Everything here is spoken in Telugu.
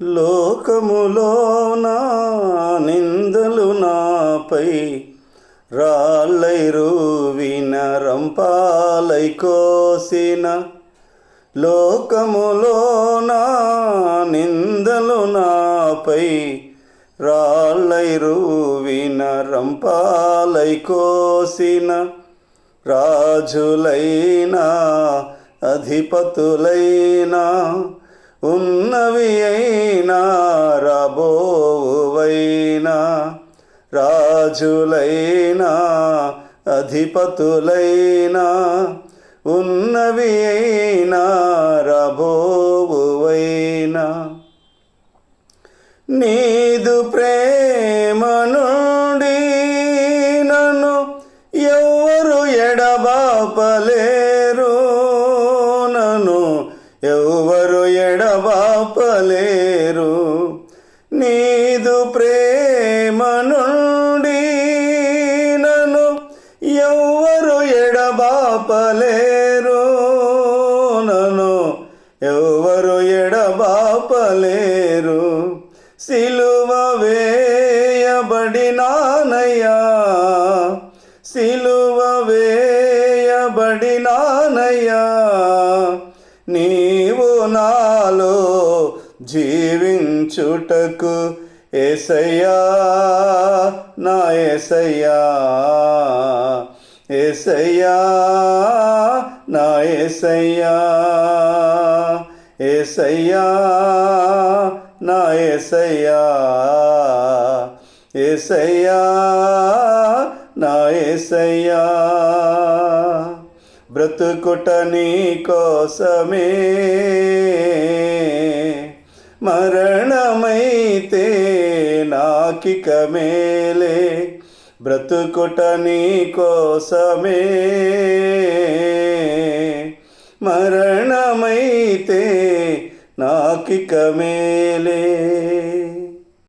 లోకములో నా నిందలు నాపై రాళ్ళై రూవిన రంపాలై కోసిన లోకములో నా నిందలు నాపై రాళ్ళై రూవిన రంపాలై కోసిన రాజులైనా అధిపతులైనా ఉన్నవి అయినా రాబోవైనా రాజులైనా అధిపతులైనా ఉన్నవి అయినా రాబోవైనా నీదు ప్రేమ నుండి నన్ను ఎవరు ఎడబాపలే ఎడబాపలేరు నీదు ప్రేమ నుండి నన్ను ఎవరు ఎడబాపలేరు. నన్ను ఎవ్వరు ఎడబాపలేరు. సిలువ వేయబడినానయ్యా. సిలువ వేయబడినానయ్యా. నీ జీవించుటకు ఏసయ్యా నా ఏసయ్యా ఏసయ్యా నా ఏసయ్యా ఏసయ్యా నా ఏసయ్యా ఏసయ్యా నా ఏసయ్యా. బ్రతుకుట నీ కోసమే మరణమైతే నాకిక మేలే బ్రతుకుట నీ కోసమే. మరణమైతే నాకిక మేలే.